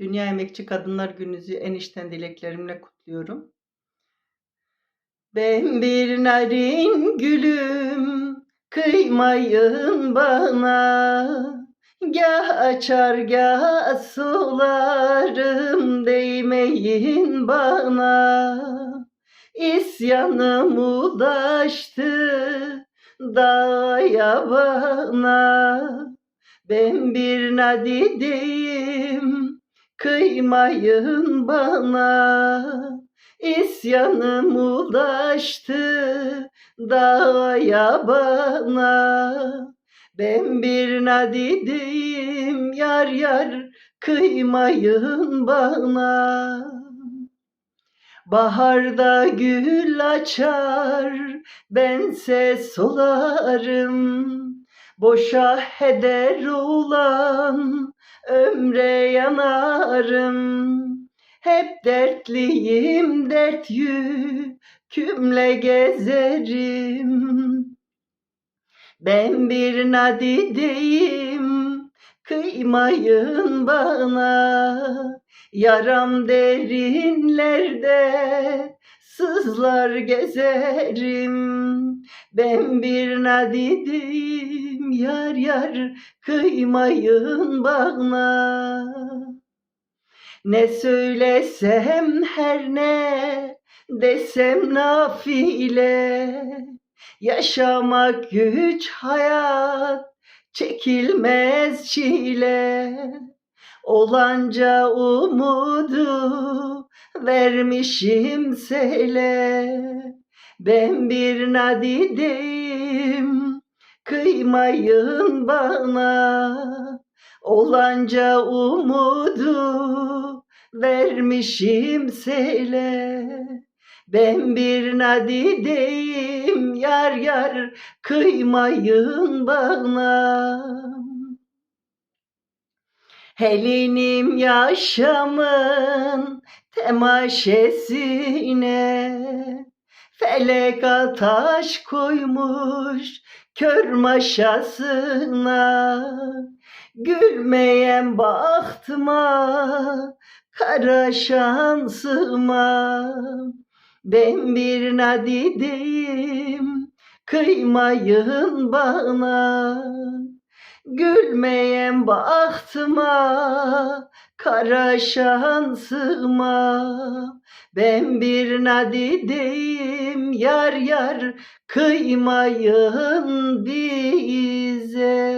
Dünya Emekçi Kadınlar Günü'nüzü en içten dileklerimle kutluyorum. Ben bir narin gülüm, kıymayın bana. Gah açar gah sularım, değmeyin bana. İsyanım ulaştı dağa yabana. Ben bir nadideyim, kıymayın bana. İsyanım ulaştı dağa yabana. Ben bir nadideyim, yar yar kıymayın bana. Baharda gül açar, bense solarım. Boşa heder olan ömre yanarım. Hep dertliyim, dert yükümle gezerim. Ben bir nadideyim, kıymayın bana. Yaram derinlerde sızlar gezerim. Ben bir nadideyim, yar yar kıymayın bana. Ne söylesem her ne desem nafile. Yaşamak güç hayat çekilmez çile. Olanca umudu vermişim sele. Ben bir nadideyim, kıymayın bana. Olanca umudu vermişim sele. Ben bir nadideyim, yar yar kıymayın bana. Helinim yaşamın temaşesine Felek ataş koymuş kör maşasına Gülmeyen baktıma kara şansıma Ben bir nadideyim kıymayın bana Gülmeyen baktıma, kara şansıma. Ben bir nadideyim, yar yar kıymayın bize.